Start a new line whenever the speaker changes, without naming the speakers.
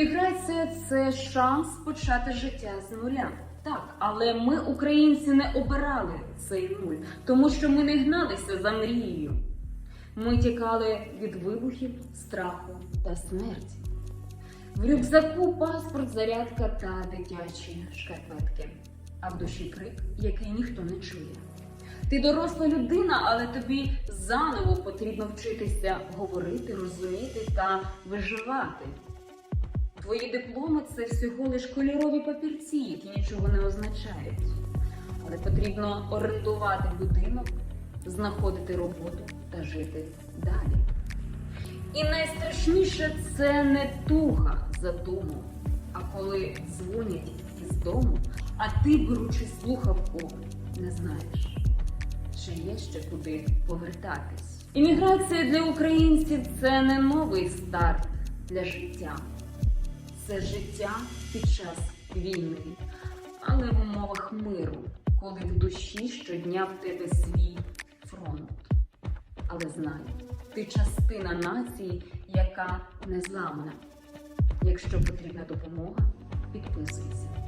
Імміграція це шанс почати життя з нуля. Так, але ми, українці, не обирали цей нуль, тому що ми не гналися за мрією. Ми тікали від вибухів, страху та смерті. В рюкзаку паспорт, зарядка та дитячі шкарпетки, а в душі крик, який ніхто не чує. Ти доросла людина, але тобі заново потрібно вчитися говорити, розуміти та виживати. Твої дипломи це всього лиш кольорові папірці, які нічого не означають. Але потрібно орендувати будинок, знаходити роботу та жити далі. І найстрашніше це не туга за дому, а коли дзвонять із дому, а ти, беручи слухавку, не знаєш, чи є ще куди повертатись. Імміграція для українців це не новий старт для життя. Це життя під час війни, але в умовах миру, коли в душі щодня в тебе свій фронт. Але знай, ти частина нації, яка незламна. Якщо потрібна допомога, підписуйся.